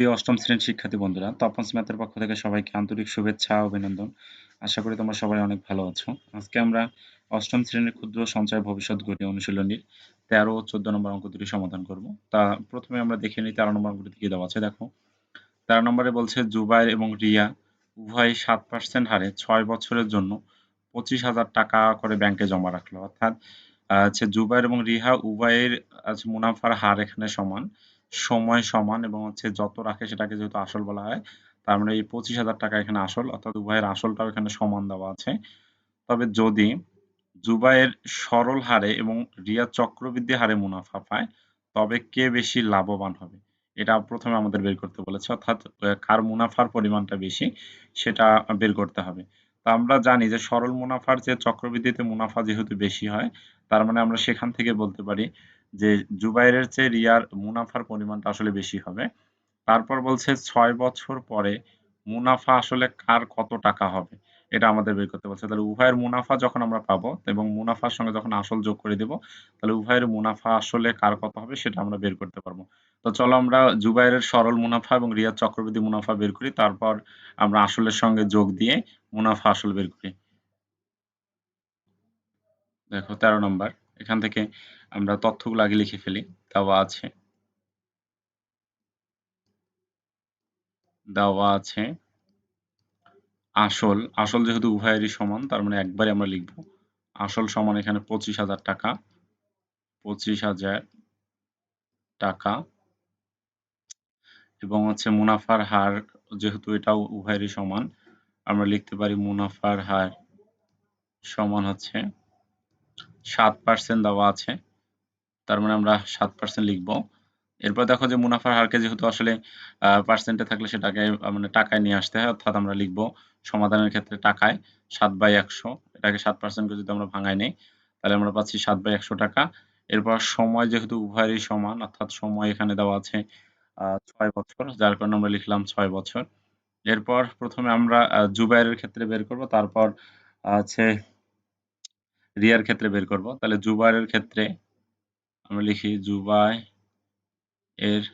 প্রিয় অষ্টম শ্রেণির শিক্ষার্থী বন্ধুরা, তপন ম্যাথের পক্ষ থেকে সবাইকে আন্তরিক শুভেচ্ছা অভিনন্দন। আশা করি তোমরা সবাই অনেক ভালো আছো। আজকে আমরা অষ্টম শ্রেণির ক্ষুদ্র সঞ্চয় ভবিষ্যৎ গড়ি অনুশীলনীর তেরো ও চোদ্দ নম্বর অঙ্ক দুটি সমাধান করব। তা প্রথমে আমরা দেখে নিই তেরো নম্বর অঙ্কটি কি দেওয়া আছে। দেখো, তেরো নম্বরে বলছে জুবাইর এবং রিয়া উভয় সাত পার্সেন্ট হারে ছয় বছরের জন্য পঁচিশ হাজার টাকা করে ব্যাংকে জমা রাখল। অর্থাৎ হচ্ছে জুবাইর এবং রিহা উভয়ের আছে মুনাফার হার এখানে সমান সময় সমান এবং হচ্ছে যত রাখে সেটাকে যেহেতু আসল বলা হয়, তার মানে এই পঁচিশ হাজার টাকা এখানে আসল, অর্থাৎ উভয়ের আসলটাও এখানে সমান দেওয়া আছে। তবে যদি জুবাইয়ের সরল হারে এবং রিয়া চক্রবৃদ্ধি হারে মুনাফা পায়, তবে কে বেশি লাভবান হবে? এটা প্রথমে আমাদের বের করতে বলেছে, অর্থাৎ কার মুনাফার পরিমাণটা বেশি সেটা বের করতে হবে। তো আমরা জানি যে সরল মুনাফার যে চক্রবৃদ্ধিতে মুনাফা যেহেতু বেশি হয়, তার মানে আমরা সেখান থেকে বলতে পারি যে জুবাইরের চেয়ে রিয়ার মুনাফার পরিমাণটা আসলে বেশি হবে। তারপর বলছে ছয় বছর পরে মুনাফা আসলে কার কত টাকা হবে? এটা আমাদের বের করতে বলছে। তাহলে উভয়ের মুনাফা যখন আমরা পাবো এবং মুনাফার সঙ্গে যখন আসল যোগ করে দেব, তাহলে উভয়ের মুনাফা আসলে কার কত হবে সেটা আমরা বের করতে পারব। তো চলো আমরা জুবাইরের সরল মুনাফা এবং রিয়ার চক্রবৃদ্ধি মুনাফা বের করি। তারপর আমরা আসলের সঙ্গে যোগ দিয়ে মুনাফা আসল বের করি। দেখো তেরো নম্বর। এখান থেকে আমরা তথ্যগুলো আগে লিখে ফেলি, দেওয়া আছে। দেওয়া আছে আসল আসল যেহেতু উভয়েরই সমান, তার মানে একবারে আমরা লিখব। আসল সমান এখানে পঁচিশ হাজার টাকা, পঁচিশ হাজার টাকা। এবং হচ্ছে মুনাফার হার যেহেতু এটাও উভয়েরই সমান, আমরা লিখতে পারি মুনাফার হার সমান হচ্ছে সাত পার্সেন্ট দেওয়া আছে। তার মানে আমরা সাত পার্সেন্ট লিখব। এরপর দেখো যে মুনাফার হারকে যেহেতু আসলে পার্সেন্টে থাকলে সেটাকে মানে টাকায় নিয়ে আসতে হয়, অর্থাৎ আমরা লিখব সমাধানের ক্ষেত্রে টাকায় সাত বাই একশো। এটাকে সাত পার্সেন্ট করে যদি আমরা ভাঙাই নেই, তাহলে আমরা পাচ্ছি সাত বাই একশো টাকা। এরপর সময় যেহেতু উভয়েরই সমান, অর্থাৎ সময় এখানে দেওয়া আছে ছয় বছর, যার কারণে আমরা লিখলাম ছয় বছর। এরপর প্রথমে আমরা জুবাইরের ক্ষেত্রে বের করব, তারপর আছে রিয়ার ক্ষেত্রে বের করব। তাহলে জুবাইরের ক্ষেত্রে আমরা লিখি জুবাই এর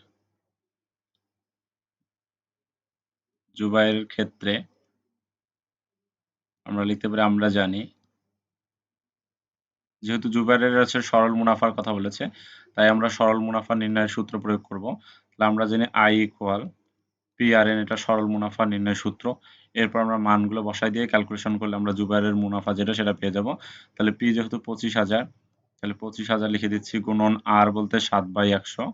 জুবাইয়ের ক্ষেত্রে আমরা লিখতে পারি আমরা জানি। যেহেতু জুবাইরের আছে সরল মুনাফার কথা বলেছে, তাই আমরা সরল মুনাফা নির্ণয়ের সূত্র প্রয়োগ করব। তাহলে আমরা জানি I equal P R N এটা সরল মুনাফা নির্ণয়ের সূত্র। এরপর আমরা মানগুলো বসাই দিয়ে ক্যালকুলেশন করলে আমরা জুবাইরের মুনাফা যেটা সেটা পেয়ে যাব। তাহলে পি যেহেতু পঁচিশ হাজার, তাহলে পঁচিশ হাজার লিখে দিচ্ছি গুণন আর বলতে সাত বাই একশো,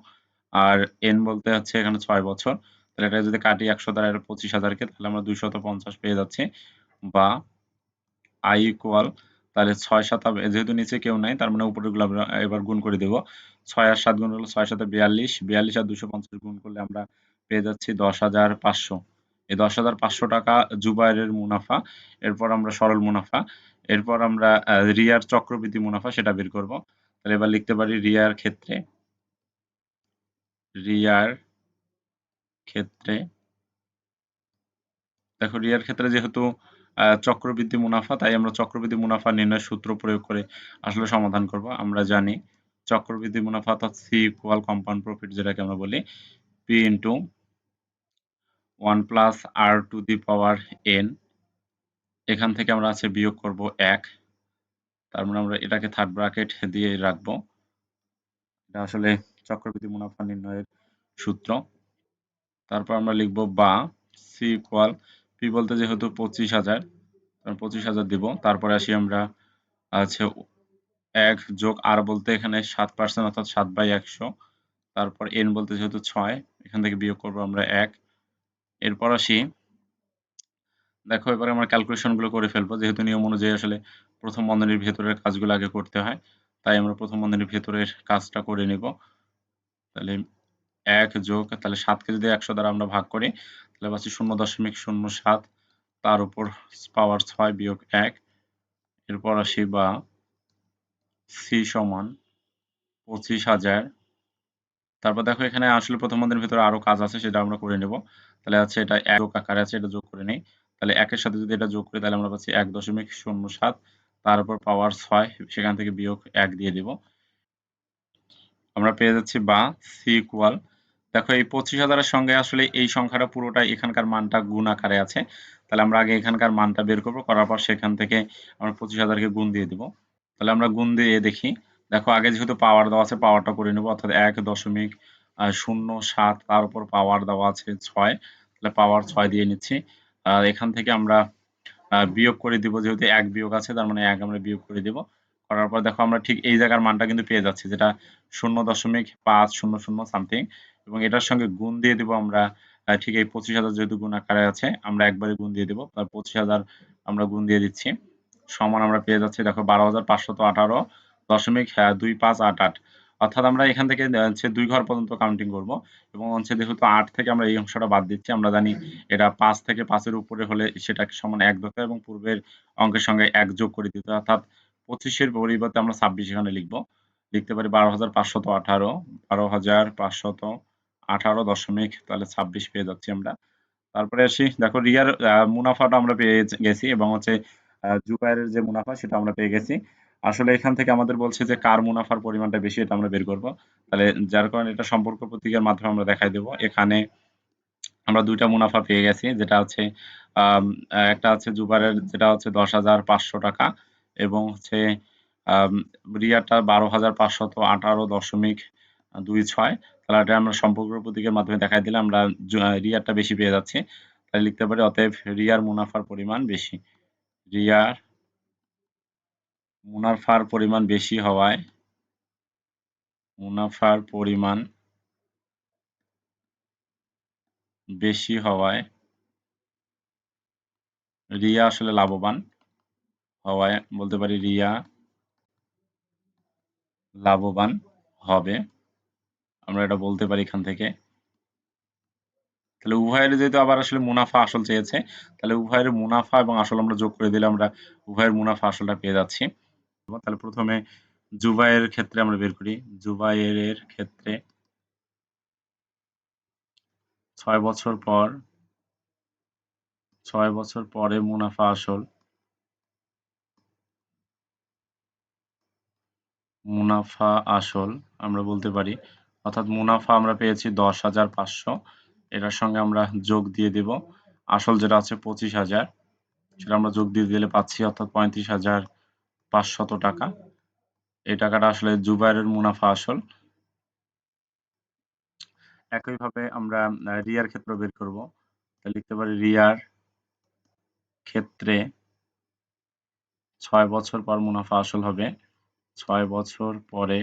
আর এন বলতে হচ্ছে এখানে ছয় বছর। তাহলে এটা যদি কাটি একশো দ্বারা এটা পঁচিশ হাজারকে, তাহলে আমরা দুইশত পঞ্চাশ পেয়ে যাচ্ছি। বা আই ইকুয়াল তাহলে ছয় সাত যেহেতু নিচে কেউ নাই, তার মানে উপরেগুলো আমরা এবার গুণ করে দেব। ছয় আর সাত গুণ হলো ছয় সাথে বিয়াল্লিশ বিয়াল্লিশ আর দুশো পঞ্চাশ গুণ করলে আমরা পেয়ে যাচ্ছি দশ হাজার পাঁচশো। এই দশ হাজার পাঁচশো টাকা জুবাইরের মুনাফা, এরপর আমরা সরল মুনাফা, এরপর আমরা রিয়ার চক্রবৃদ্ধি মুনাফা সেটা বের করব। তাহলে এবার লিখতে পারি রিয়ার ক্ষেত্রে রিয়ার ক্ষেত্রে, দেখো রিয়ার ক্ষেত্রে যেহেতু চক্রবৃদ্ধি মুনাফা, তাই আমরা চক্রবৃদ্ধি মুনাফা নির্ণয় সূত্র প্রয়োগ করে আসলে সমাধান করব। আমরা জানি চক্রবৃদ্ধি মুনাফা অর্থাৎ সি ইকুয়াল কম্পাউন্ড প্রফিট যেটাকে আমরা বলি P into one plus R to the power N. এখান থেকে আমরা আছে বিয়োগ করব এক। তার মানে আমরা এটাকে থার্ড ব্রাকেট দিয়ে রাখব। এটা আসলে চক্রবৃদ্ধি মুনাফা নির্ণয়ের সূত্র। তারপর আমরা লিখব বা সি ইকুয়াল পি বলতে যেহেতু পঁচিশ হাজার পঁচিশ হাজার দিব। তারপরে আসি আমরা আছে এক যোগ আর বলতে এখানে সাত পার্সেন্ট অর্থাৎ সাত বাই একশো। তারপর এন বলতে যেহেতু ছয়, এখান থেকে বিয়োগ করব আমরা এক। এরপর আসি। দেখো, এবার আমরা ক্যালকুলেশনগুলো করে ফেলব। যেহেতু নিয়ম অনুযায়ী আসলে প্রথম বন্ধনীর ভেতরের কাজগুলো আগে করতে হয়, তাই আমরা প্রথম বন্ধনীর ভেতরের কাজটা করে নেব। তাহলে এক যোগ, তাহলে সাতকে যদি একশো দ্বারা আমরা ভাগ করি, তাহলে পাচ্ছি শূন্য দশমিক শূন্য সাত, তার উপর পাওয়ার ছয় বিয়োগ এক। এরপর আসি বা সি সমান পঁচিশ হাজার তারপর দেখো এখানে আসলে প্রথম বন্ধের ভিতরে আরও কাজ আছে সেটা আমরা করে নেব। তাহলে আছে এটা এক আকারে আছে, এটা যোগ করে নেই। তাহলে একের সাথে যদি এটা যোগ করি, তাহলে আমরা পাচ্ছি এক দশমিক শূন্য সাত, তার উপর পাওয়ার ছয়, সেখান থেকে বিয়োগ এক দিয়ে দেব। আমরা পেয়ে যাচ্ছি বা সি ইকুয়াল দেখো এই পঁচিশ হাজারের সঙ্গে আসলে এই সংখ্যাটা পুরোটাই এখানকার মানটা গুণ আকারে আছে। তাহলে আমরা আগে এখানকার মানটা বের করব, করার পর সেখান থেকে আমরা পঁচিশ হাজারকে গুণ দিয়ে দিব। তাহলে আমরা গুণ দিয়ে দেখি। দেখো, আগে যেহেতু পাওয়ার দেওয়া আছে পাওয়ারটা করে নেব। অর্থাৎ এক দশমিক শূন্য সাত, তার উপর পাওয়ার দেওয়া আছে ছয়। তাহলে পাওয়ার ছয় দিয়ে নিচ্ছি। আর এখান থেকে আমরা বিয়োগ করে দিব, যেহেতু এক বিয়োগ আছে, তার মানে এক আমরা বিয়োগ করে দিব। করার পর দেখো, আমরা ঠিক এই জায়গার মানটা কিন্তু পেয়ে যাচ্ছি, যেটা শূন্য দশমিক পাঁচ, শূন্য শূন্য সামথিং এবং এটার সঙ্গে গুণ দিয়ে দিব আমরা ঠিক এই পঁচিশ হাজার যেহেতু গুণ আকারে আছে, আমরা একবারে গুণ দিয়ে দিব। পঁচিশ হাজার আমরা গুণ দিয়ে দিচ্ছি। সমান আমরা পেয়ে যাচ্ছি, দেখো, বারো হাজার পাঁচশত আঠারো। দশমিক হ্যাঁ, দুই পাঁচ আট আট। অর্থাৎ আমরা এখান থেকে হচ্ছে দুই ঘর পর্যন্ত কাউন্টিং করব এবং হচ্ছে যেহেতু আট থেকে আমরা এই অংশটা বাদ দিচ্ছি আমরা জানি এটা পাঁচ থেকে পাঁচের উপরে হলে সেটা সমান এক ধরতে এবং পূর্বের অঙ্কের সঙ্গে এক যোগ করে দিতে অর্থাৎ পঁচিশের পরিবর্তে আমরা ছাব্বিশ এখানে লিখব। লিখতে পারি বারো হাজার পাঁচশত আঠারো বারো হাজার পাঁচশত আঠারো দশমিক তাহলে ছাব্বিশ পেয়ে যাচ্ছি আমরা। তারপরে আসি দেখো রিয়ার মুনাফাটা আমরা পেয়ে গেছি এবং হচ্ছে জুবাইরের যে মুনাফা সেটা আমরা পেয়ে গেছি। আসলে এখান থেকে আমাদের বলছে যে কার মুনাফার পরিমাণটা বেশি এটা আমরা বের করব। তাহলে যার কারণে এটা সম্পর্ক প্রতীকের মাধ্যমে আমরা দেখাই দেব। এখানে আমরা দুইটা মুনাফা পেয়ে গেছি, যেটা হচ্ছে একটা হচ্ছে জুবারের যেটা হচ্ছে দশ হাজার পাঁচশো টাকা এবং হচ্ছে রিয়ারটা বারো হাজার পাঁচশত আঠারো দশমিক দুই ছয়। তাহলে এটা আমরা সম্পর্ক প্রতীকের মাধ্যমে দেখাই দিলে আমরা রিয়ারটা বেশি পেয়ে যাচ্ছি। তাহলে লিখতে পারি, অতএব রিয়ার মুনাফার পরিমাণ বেশি। রিয়ার মুনাফার পরিমাণ বেশি হওয়ায় মুনাফার পরিমাণ বেশি হওয়ায় রিয়া আসলে লাভবান হওয়ায়, বলতে পারি রিয়া লাভবান হবে। আমরা এটা বলতে পারি এখান থেকে। তাহলে উভয়ের যেহেতু আবার আসলে মুনাফা আসল চেয়েছে, তাহলে উভয়ের মুনাফা এবং আসল আমরা যোগ করে দিলে আমরা উভয়ের মুনাফা আসলটা পেয়ে যাচ্ছি। তাহলে প্রথমে জুবাইয়ের ক্ষেত্রে আমরা বের করি। জুবাইয়ের ক্ষেত্রে ছয় বছর পর, ছয় বছর পরে মুনাফা আসল। মুনাফা আসল আমরা বলতে পারি। অর্থাৎ মুনাফা আমরা পেয়েছি দশ হাজার পাঁচশো। এটার সঙ্গে আমরা যোগ দিয়ে দেব। আসল যেটা আছে পঁচিশ হাজার। সেটা আমরা যোগ দিয়ে দিলে পাচ্ছি অর্থাৎ পঁয়ত্রিশ হাজার পাঁচশত টাকা। এই টাকাটা আসলে জুবাইরের মুনাফা আসল। একইভাবে আমরা রিয়ার ক্ষেত্র বের করব। লিখতে পারি রিয়ার ক্ষেত্রে ছয় বছর পর মুনাফা আসল হবে। ছয় বছর পরে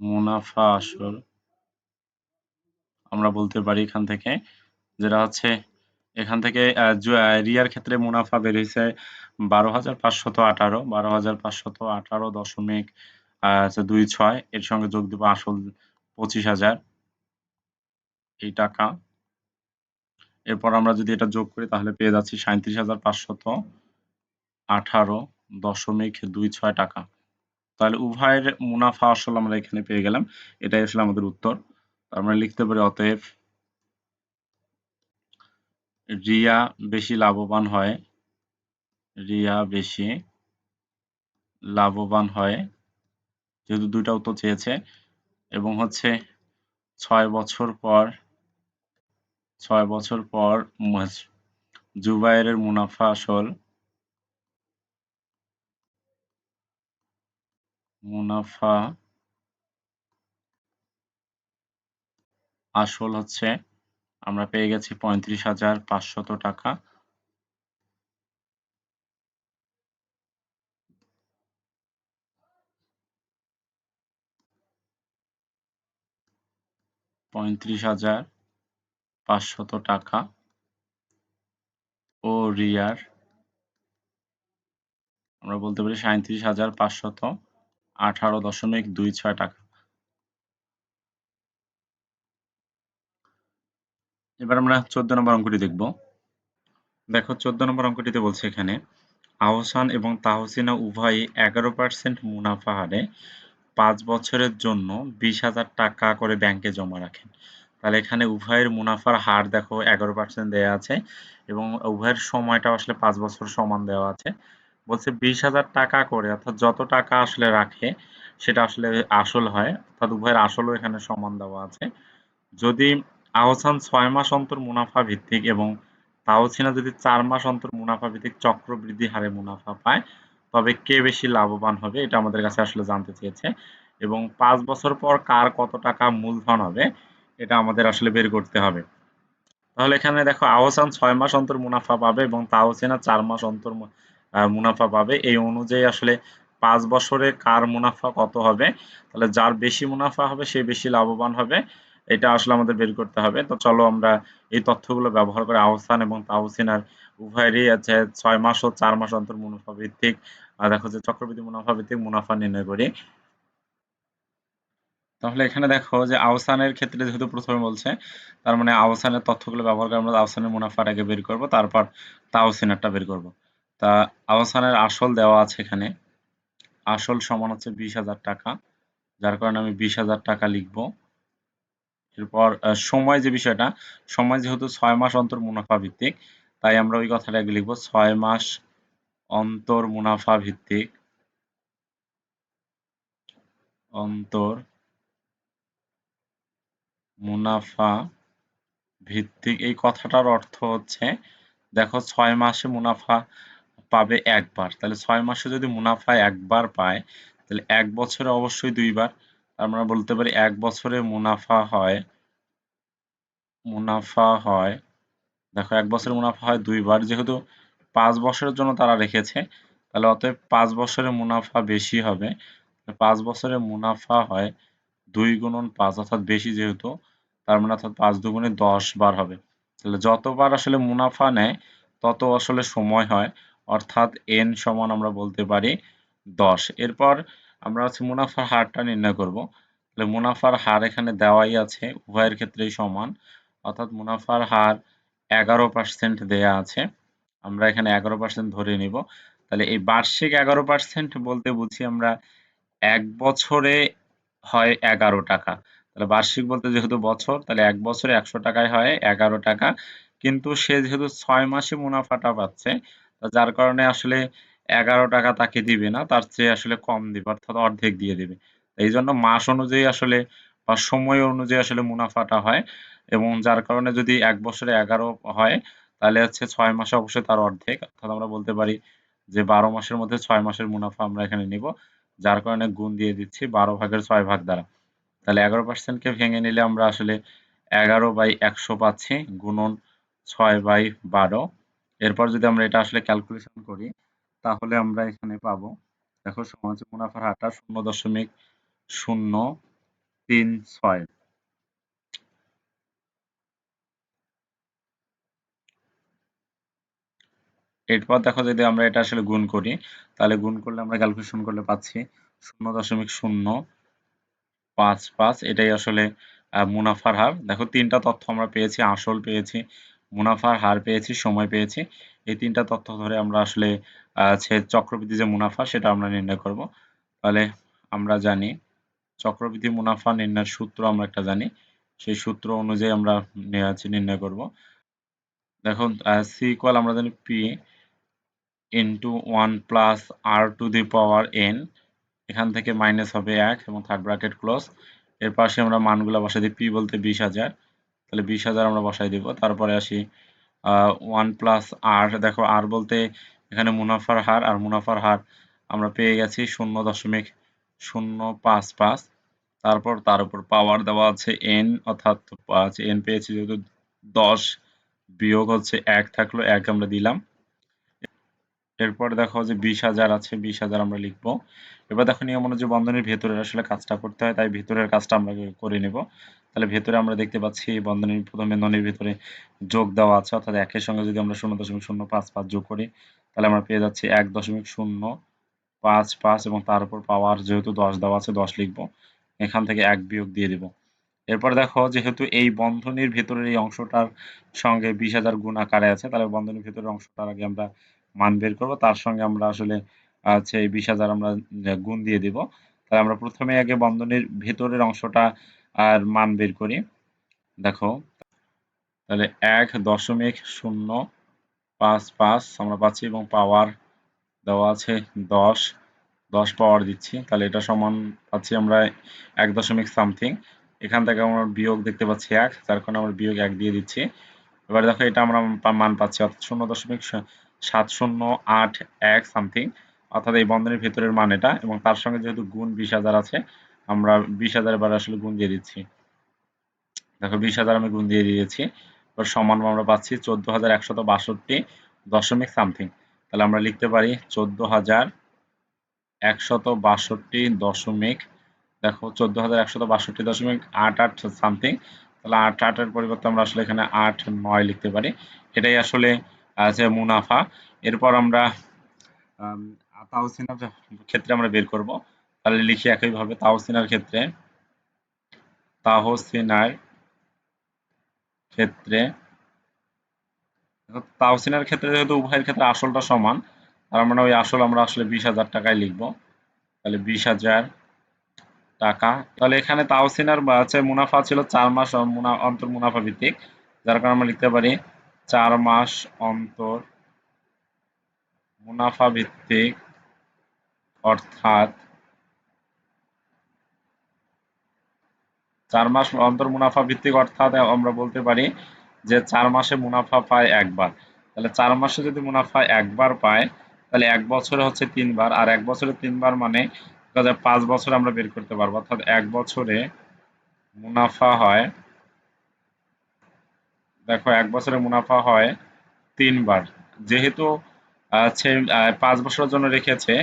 মুনাফা আসল। আমরা বলতে পারি এখান থেকে যেটা হচ্ছে এখান থেকে রিয়ার ক্ষেত্রে মুনাফা হয়েছে বারো হাজার পাঁচশত আঠারো, বারো হাজার পাঁচশত আঠারো দশমিক দুই ছয়। এর সঙ্গে যোগ দেবো আসল পঁচিশ হাজার। এই টাকা। এরপর আমরা যদি এটা যোগ করি, তাহলে পেয়ে যাচ্ছি সাঁত্রিশ হাজার পাঁচশত আঠারো দশমিক দুই ছয় টাকা। তাহলে উভয়ের মুনাফা আসলে আমরা এখানে পেয়ে গেলাম। এটাই আসলে আমাদের উত্তর। আমরা লিখতে পারি অতএব রিয়া বেশি লাভবান হয়। রিয়া বেশি লাভবান হয়, যেহেতু দুইটা উত্তর চেয়েছে। এবং হচ্ছে ছয় বছর পর, ছয় বছর পর জুবাইরের মুনাফা আসল। মুনাফা আসল হচ্ছে আমরা পেয়ে গেছি পঁয়ত্রিশ হাজার পাঁচশত টাকা। পঁয়ত্রিশ হাজার পাঁচশত টাকা। ও রিয়ার, আমরা বলতে পারি সাঁত্রিশ হাজার পাঁচশত আঠারো দশমিক দুই ছয় টাকা। এবার আমরা চোদ্দ নম্বর অঙ্কটি দেখব। দেখো, চোদ্দ নম্বর অঙ্কটিতে বলছে এখানে আহসান এবং তাহসিনা উভয়ই এগারো পার্সেন্ট মুনাফা হারে পাঁচ বছরের জন্য বিশ হাজার টাকা করে ব্যাংকে জমা রাখেন। তাহলে এখানে উভয়ের মুনাফার হার দেখো এগারো পার্সেন্ট দেওয়া আছে এবং উভয়ের সময়টা আসলে পাঁচ বছর সমান দেওয়া আছে। বলছে বিশ হাজার টাকা করে, অর্থাৎ যত টাকা আসলে রাখে সেটা আসলে আসল হয়, অর্থাৎ উভয়ের আসলও এখানে সমান দেওয়া আছে। যদি আহসান ছয় মাস অন্তর মুনাফা ভিত্তিক এবং তাওসিনা যদি চার মাস অন্তর মুনাফা ভিত্তিক চক্রবৃদ্ধি হারে মুনাফা পায়, তবে কে বেশি লাভবান হবে এটা আমাদের কাছে আসলে জানতে চেয়েছে। এবং পাঁচ বছর পর কার কত টাকা মূলধন হবে, এটা আমাদের আসলে বের করতে হবে। তাহলে এখানে দেখো, আহসান ছয় মাস অন্তর মুনাফা পাবে এবং তাওসিনা চার মাস অন্তর মুনাফা পাবে। এই অনুযায়ী আসলে পাঁচ বছরে কার মুনাফা কত হবে, তাহলে যার বেশি মুনাফা হবে সে বেশি লাভবান হবে। এটা আসলে আমাদের বের করতে হবে। তো চলো আমরা এই তথ্যগুলো ব্যবহার করে আহসান এবং তাহসিনার উভয়েরই আছে ছয় মাস ও চার মাস অন্তর মুনাফা ভিত্তিক। দেখো যে চক্রবৃদ্ধি মুনাফা ভিত্তিক মুনাফা নির্ণয় করি। তাহলে এখানে দেখো যে আহসানের ক্ষেত্রে যেহেতু প্রথমে বলছে, তার মানে আহসানের তথ্যগুলো ব্যবহার করে আমরা আহসানের মুনাফাটাকে বের করব, তারপর তাওসিনারটা বের করব। তা আহসানের আসল দেওয়া আছে এখানে। আসল সমান হচ্ছে বিশ হাজার টাকা। যার কারণে আমি বিশ হাজার টাকা লিখব। এরপর সময় যে বিষয়টা, সময় যেহেতু ছয় মাস অন্তর মুনাফা ভিত্তিক, তাই আমরা ওই কথাটা আগে লিখব, ছয় মাস অন্তর মুনাফা ভিত্তিক, অন্তর মুনাফা ভিত্তিক, এই কথাটার অর্থ হচ্ছে, দেখো ছয় মাসে মুনাফা পাবে একবার, তাহলে ছয় মাসে যদি মুনাফা একবার পায়, তাহলে এক বছরে অবশ্যই দুইবার আমরা বলতে পারি এক বছরে মুনাফা হয় মুনাফা হয়, দেখো এক বছরে মুনাফা হয় দুইবার, যেহেতু পাঁচ বছরের জন্য তারা রেখেছে, তাহলে অতএব পাঁচ বছরে মুনাফা বেশি হবে। পাঁচ বছরে মুনাফা হয় দুই গুণন পাঁচ, অর্থাৎ বেশি যেহেতু, তার মানে অর্থাৎ পাঁচ দুগুণে দশ বার হবে। তাহলে যতবার আসলে মুনাফা নেয়, তত আসলে সময় হয়, অর্থাৎ এন সমান আমরা বলতে পারি দশ। এরপর আমরা হচ্ছে মুনাফার হারটা নির্ণয় করব। তাহলে মুনাফার হার এখানে দেওয়াই আছে, উভয়ের ক্ষেত্রেই সমান। অর্থাৎ মুনাফার হার এগারো পার্সেন্ট দেয়া আছে। আমরা এখানে এগারো পার্সেন্ট ধরে নিব। তাহলে এই বার্ষিক এগারো পার্সেন্ট বলতে বুঝি আমরা এক বছরে হয় এগারো টাকা। তাহলে বার্ষিক বলতে যেহেতু বছর, তাহলে এক বছরে একশো টাকায় হয় এগারো টাকা। কিন্তু সে যেহেতু ছয় মাসে মুনাফাটা পাচ্ছে যার কারণে আসলে এগারো টাকা তাকে দিবে না, তার চেয়ে আসলে কম দিবে, অর্থাৎ অর্ধেক দিয়ে দিবে। এই জন্য মাস অনুযায়ী আসলে বা সময় অনুযায়ী আসলে মুনাফাটা হয় এবং যার কারণে যদি এক বছরে এগারো হয়, তাহলে হচ্ছে ছয় মাসে অবশ্যই তার অর্ধেক। অর্থাৎ আমরা বলতে পারি যে বারো মাসের মধ্যে ছয় মাসের মুনাফা আমরা এখানে নিব, যার কারণে গুণ দিয়ে দিচ্ছি বারো ভাগের ছয় ভাগ দ্বারা। তাহলে এগারো পার্সেন্টকে ভেঙে নিলে আমরা আসলে এগারো বাই একশো পাচ্ছি, গুণন ছয় বাই বারো। এরপর যদি আমরা এটা আসলে ক্যালকুলেশন করি তাহলে আমরা এখানে পাবো। দেখো সমাজ মুনাফার হারটা শূন্য দশমিক শূন্য তিন ছয়। এরপর দেখো যদি আমরা এটা আসলে গুণ করি, তাহলে গুণ করলে আমরা ক্যালকুলেশন করলে পাচ্ছি শূন্য দশমিক শূন্য পাঁচ পাঁচ। এটাই আসলে মুনাফার হার। দেখো তিনটা তথ্য আমরা পেয়েছি, আসল পেয়েছি মুনাফার হার পেয়েছি, সময় পেয়েছি। এই তিনটা তথ্য ধরে আমরা আসলে চক্রবৃদ্ধি যে মুনাফা, সেটা আমরা নির্ণয় করব। তাহলে আমরা জানি, চক্রবৃদ্ধি মুনাফা নির্ণয়ের সূত্র আমরা একটা জানি। সেই সূত্র অনুযায়ী আমরা নির্ণয় করব। দেখো সি ইকুয়াল আমরা জানি P into one plus R to the power N এখান থেকে মাইনাস হবে এক এবং থার্ড ব্র্যাকেট ক্লোজ এর পাশে আমরা মানগুলো বসাই দিই পি বলতে বিশ হাজার। তাহলে বিশ হাজার আমরা বসাই দিব। তারপরে আসি ওয়ান প্লাস আর দেখো আর বলতে এখানে মুনাফার হার আর মুনাফার হার আমরা পেয়ে গেছি শূন্য দশমিক শূন্য পাঁচ পাঁচ। তারপর তার উপর পাওয়ার দেওয়া আছে এন অর্থাৎ পাঁচ। এন পেয়েছি যেহেতু দশ, বিয়োগ হচ্ছে এক, থাকল এক আমরা দিলাম। এরপর দেখো যে বিশ হাজার আছে, বিশ হাজার আমরা লিখব। এবার দেখো নিয়ম অনুযায়ী বন্ধনীর ভেতরে আসলে কাজটা করতে হয়, তাই ভেতরের কাজটা আমরা করে নেব। তাহলে ভেতরে আমরা দেখতে পাচ্ছি বন্ধনীর প্রথমে ননির ভিতরে যোগ দেওয়া আছে, অর্থাৎ একের সঙ্গে যদি আমরা শূন্য দশমিক শূন্য পাঁচ পাঁচ যোগ করি, তাহলে আমরা পেয়ে যাচ্ছি এক দশমিক শূন্য পাঁচ পাঁচ এবং তার উপর পাওয়ার যেহেতু দশ দেওয়া আছে, দশ লিখব। এখান থেকে এক বিয়োগ দিয়ে দিব। এরপর দেখো যেহেতু এই বন্ধনীর ভেতরের এই অংশটার সঙ্গে বিশ হাজার গুণ আকারে আছে, তাহলে বন্ধনীর ভেতরের অংশটার আগে আমরা মান বের করব। তার সঙ্গে আমরা আসলে আছে বিশ হাজার আমরা গুণ দিয়ে দিব। তাহলে আমরা প্রথমে আগে বন্ধনীর ভেতরের অংশটা আর মান বের করি। দেখো, তাহলে এক দশমিক শূন্য পাঁচ পাঁচ আমরা পাচ্ছি এবং পাওয়ার দেওয়া আছে দশ। দশ পাওয়ার দিচ্ছি, তাহলে এটা সমান পাচ্ছি আমরা এক দশমিক সামথিং এখান থেকে আমরা বিয়োগ দেখতে পাচ্ছি এক, যার কারণে আমরা বিয়োগ এক দিয়ে দিচ্ছি। এবার দেখো, এটা আমরা মান পাচ্ছি, অর্থাৎ শূন্য দশমিক সাত শূন্য আট এক সামথিং অর্থাৎ এই বন্ধনের ভেতরের মান এটা এবং তার সঙ্গে যেহেতু গুণ বিশ হাজার আছে আমরা বিশ হাজার এবার আসলে গুণ দিয়ে দিচ্ছি। দেখো বিশ হাজার আমি গুণ দিয়ে দিয়েছি। এবার সমান আমরা পাচ্ছি চোদ্দ হাজার একশত বাষট্টি দশমিক সামথিং। তাহলে আমরা লিখতে পারি চোদ্দ হাজার একশত বাষট্টি দশমিক, দেখো চোদ্দ হাজার একশত বাষট্টি দশমিক আট আট সামথিং। তাহলে আট আটের পরিবর্তে আমরা আসলে এখানে আট নয় লিখতে পারি। এটাই আসলে আছে মুনাফা। এরপর আমরা তাওসিনার ক্ষেত্রে আমরা বের করব তাহলে লিখি একইভাবে তাওসিনার ক্ষেত্রে তাহসিনার ক্ষেত্রে তাওসিনার ক্ষেত্রে যেহেতু উভয়ের ক্ষেত্রে আসলটা সমান, তার মানে ওই আসল আমরা আসলে বিশ হাজার টাকায় লিখব। তাহলে বিশ হাজার টাকা। তাহলে এখানে তাওসিনার আছে মুনাফা ছিল চার মাস অন্তর মুনাফা ভিত্তিক, যার কারণে আমরা লিখতে পারি চার মাস অন্তর মুনাফা ভিত্তিক, অর্থাৎ চার মাস অন্তর মুনাফা ভিত্তিক, অর্থাৎ আমরা বলতে পারি যে চার মাসে মুনাফা পায় একবার। তাহলে চার মাসে যদি মুনাফা একবার পায়, তাহলে এক বছরে হচ্ছে তিনবার, আর এক বছরে তিনবার মানে পাঁচ বছর আমরা বের করতে পারব। অর্থাৎ এক বছরে মুনাফা হয়, দেখো এক বছরে মুনাফা হয় তিনবার। যেহেতু পাঁচ বছরের জন্য রেখেছে,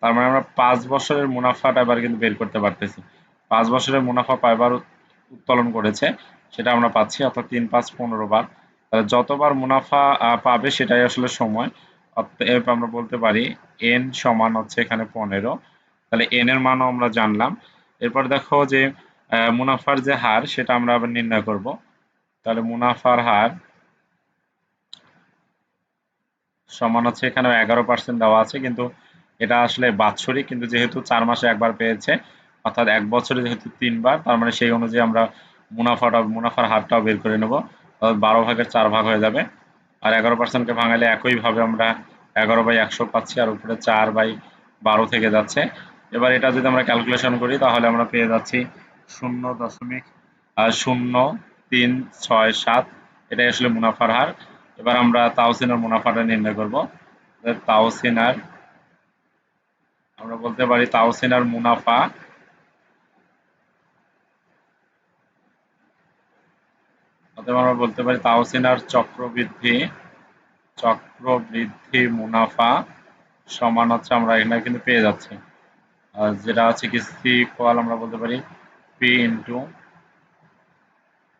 তার মানে আমরা পাঁচ বছরের মুনাফাটা এবার কিন্তু বের করতে পারতেছি। পাঁচ বছরের মুনাফা পাইবার উত্তোলন করেছে, সেটা আমরা পাচ্ছি, অর্থাৎ তিন পাঁচ পনেরো বার। তাহলে যতবার মুনাফা পাবে সেটাই আসলে সময়। অর্থাৎ আমরা বলতে পারি, এন সমান হচ্ছে এখানে পনেরো। তাহলে এন এর মানও আমরা জানলাম। এরপর দেখো যে মুনাফার যে হার, সেটা আমরা আবার নির্ণয় করব। তাহলে মুনাফার হার সমান হচ্ছে এখানে এগারো পার্সেন্ট দেওয়া আছে, কিন্তু এটা আসলে বাৎসরিক, কিন্তু যেহেতু চার মাসে একবার পেয়েছে অর্থাৎ এক বছরে যেহেতু তিনবার, তার মানে সেই অনুযায়ী আমরা মুনাফাটা, মুনাফার হারটাও বের করে নেব। অর্থাৎ বারো ভাগের চার ভাগ হয়ে যাবে। আর এগারো পার্সেন্টকে ভাঙালে একইভাবে আমরা এগারো বাই একশো পাচ্ছি আর উপরে চার বাই বারো থেকে যাচ্ছে। এবার এটা যদি আমরা ক্যালকুলেশন করি, তাহলে আমরা পেয়ে যাচ্ছি শূন্য দশমিক শূন্য তিন ছয় সাত। এটাই আসলে মুনাফার হার। এবার আমরা তাওসিনার মুনাফাটা নির্ণয় করব। তাওসিনার আমরা বলতে পারি তাওসিনার মুনাফা অথবা আমরা বলতে পারি তাওসিনার চক্রবৃদ্ধি চক্রবৃদ্ধি মুনাফা সমান হচ্ছে আমরা এখানে কিন্তু পেয়ে যাচ্ছি। আর যেটা আছে কি সি ইকুয়াল আমরা বলতে পারি P into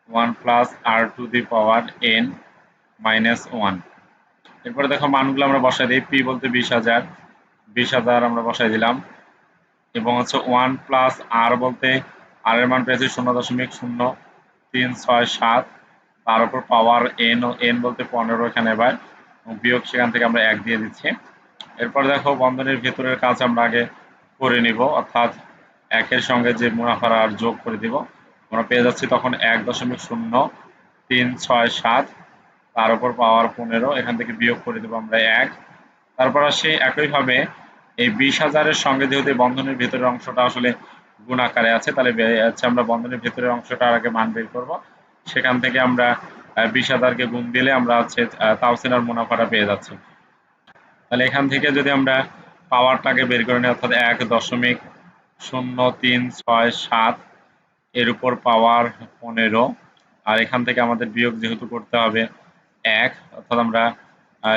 one plus R to the power N minus one এরপরে দেখো মানগুলো আমরা বসাই দিই পি বলতে বিশ হাজার বিশ হাজার আমরা বসাই দিলাম। এবং হচ্ছে ওয়ান প্লাস আর বলতে আর এর মান পেয়েছি শূন্য দশমিক শূন্য তিন ছয় সাত। তার উপর পাওয়ার এন এন বলতে পনেরো এখানে এবার বিয়োগ সেখান থেকে আমরা এক দিয়ে দিচ্ছি। এরপর দেখো বন্ধনের ভেতরের কাজ আমরা আগে করে নিব, অর্থাৎ একের সঙ্গে যে মুনাফার আর যোগ করে দিব, আমরা পেয়ে যাচ্ছি তখন এক দশমিক শূন্য তিন ছয় সাত, তার উপর পাওয়ার পনেরো, এখান থেকে বিয়োগ করে দেবো আমরা এক। তারপর আসে একইভাবে এই বিশ হাজারের সঙ্গে যেহেতু বন্ধনের ভেতরের অংশটা আসলে গুণ আকারে আছে, তাহলে আমরা বন্ধনের ভেতরের অংশটা আগে মান বের করব। সেখান থেকে আমরা বিশ হাজারকে গুণ দিলে আমরা হচ্ছে তাওসিনার মুনাফাটা পেয়ে যাচ্ছি। তাহলে এখান থেকে যদি আমরা পাওয়ারটাকে বের করে নিই, অর্থাৎ এক দশমিক শূন্য তিন ছয় সাত, এর উপর পাওয়ার পনেরো, আর এখান থেকে আমাদের বিয়োগ যেহেতু করতে হবে এক, অর্থাৎ আমরা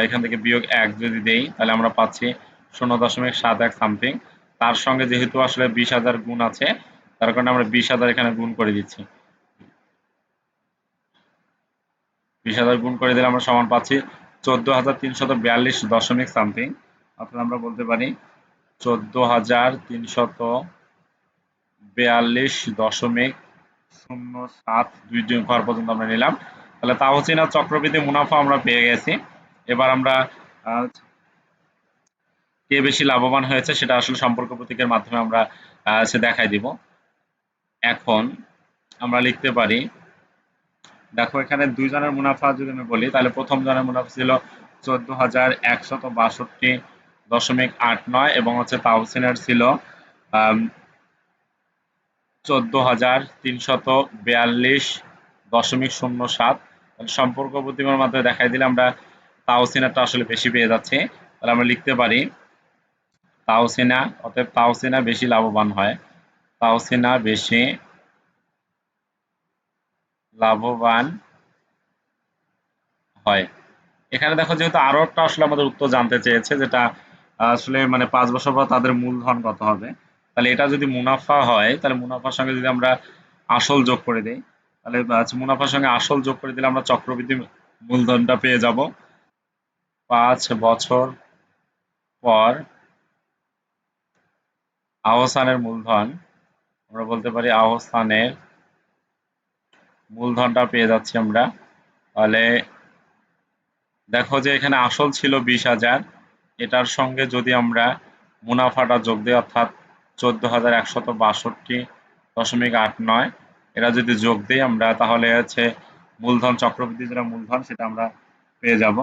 এখান থেকে বিয়োগ এক যদি দেই, তাহলে আমরা পাচ্ছি শূন্য দশমিক সাত এক সামথিং তার সঙ্গে যেহেতু আসলে বিশ হাজার গুণ আছে, তার কারণে আমরা বিশ হাজার এখানে গুণ করে দিচ্ছি। বিশ হাজার গুণ করে দিলে আমরা সমান পাচ্ছি চোদ্দ হাজার তিনশত বিয়াল্লিশ দশমিক সামথিং। অর্থাৎ আমরা বলতে পারি চোদ্দ হাজার তিনশত বিয়াল্লিশ দশমিক শূন্য সাত দুই দুই ঘর পর্যন্ত আমরা নিলাম। তাহলে তা হচ্ছে না, চক্রবৃদ্ধি মুনাফা আমরা পেয়ে গেছি। এবার আমরা কে বেশি লাভবান হয়েছে সেটা আসলে সম্পর্ক প্রতীকের মাধ্যমে আমরা সে দেখাই দিব। এখন আমরা লিখতে পারি দেখো, এখানে দুইজনের মুনাফা যদি আমি বলি, তাহলে প্রথম জনের মুনাফা ছিল চোদ্দ হাজার একশত বাষট্টি দশমিক আট নয় এবং হচ্ছে তাহসিনের ছিল চোদ্দ হাজার তিনশত বিয়াল্লিশ দশমিক শূন্য সাত। সম্পর্ক বুদ্ধিমার মাধ্যমে দেখাই দিলে আমরা তাওসিনাটা আসলে বেশি পেয়ে যাচ্ছি। তাহলে আমরা লিখতে পারি তাওসিনা অতএব তাওসিনা বেশি লাভবান হয়। তাওসিনা বেশি লাভবান হয়। এখানে দেখো যেহেতু আরও একটা আসলে আমাদের উত্তর জানতে চেয়েছে যেটা আসলে মানে পাঁচ বছর পর তাদের মূলধন কত হবে তাহলে এটা যদি মুনাফা হয় তাহলে মুনাফার সঙ্গে যদি আমরা আসল যোগ করে দিই তাহলে আচ্ছা, মুনাফার সঙ্গে আসল যোগ করে দিলে আমরা চক্রবৃদ্ধি মূলধনটা পেয়ে যাব। পাঁচ বছর পর আহসানের মূলধন আমরা বলতে পারি আহসানের মূলধনটা পেয়ে যাচ্ছি আমরা। তাহলে দেখো যে এখানে আসল ছিল বিশ হাজার। এটার সঙ্গে যদি আমরা মুনাফাটা যোগ দিই, অর্থাৎ চোদ্দ হাজার একশত বাষট্টি দশমিক আট নয়, এটা যদি যোগ দিই আমরা, তাহলে হচ্ছে মূলধন চক্রবৃদ্ধি যেটা মূলধন, সেটা আমরা পেয়ে যাব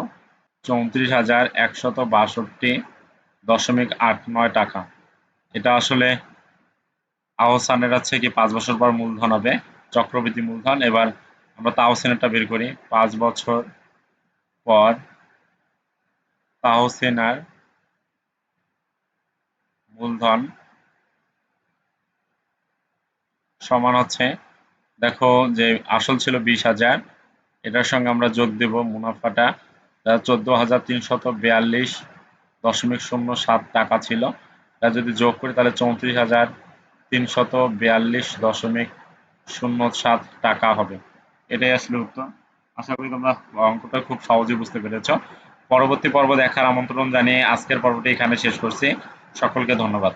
চৌত্রিশ হাজার একশত বাষট্টি দশমিক আট নয় টাকা। এটা আসলে আহসানের হচ্ছে কি, পাঁচ বছর পর মূলধন হবে। চক্রবৃদ্ধি মূলধন। এবার আমরা তাহসিনেরটা বের করি। পাঁচ বছর পর তাহসিনার মূলধন সমান হচ্ছে, দেখো যে আসল ছিল বিশ হাজার। এটার সঙ্গে আমরা যোগ দেব মুনাফাটা। চোদ্দ হাজার তিনশত বিয়াল্লিশ দশমিক শূন্য সাত টাকা ছিল। এটা যদি যোগ করি তাহলে চৌত্রিশ হাজার তিনশত বিয়াল্লিশ দশমিক শূন্য সাত টাকা হবে। এটাই আসলে উত্তর। আশা করি তোমরা অঙ্কটা খুব সহজে বুঝতে পেরেছ। পরবর্তী পর্ব দেখার আমন্ত্রণ জানিয়ে আজকের পর্বটি এখানে শেষ করছি। সকলকে ধন্যবাদ।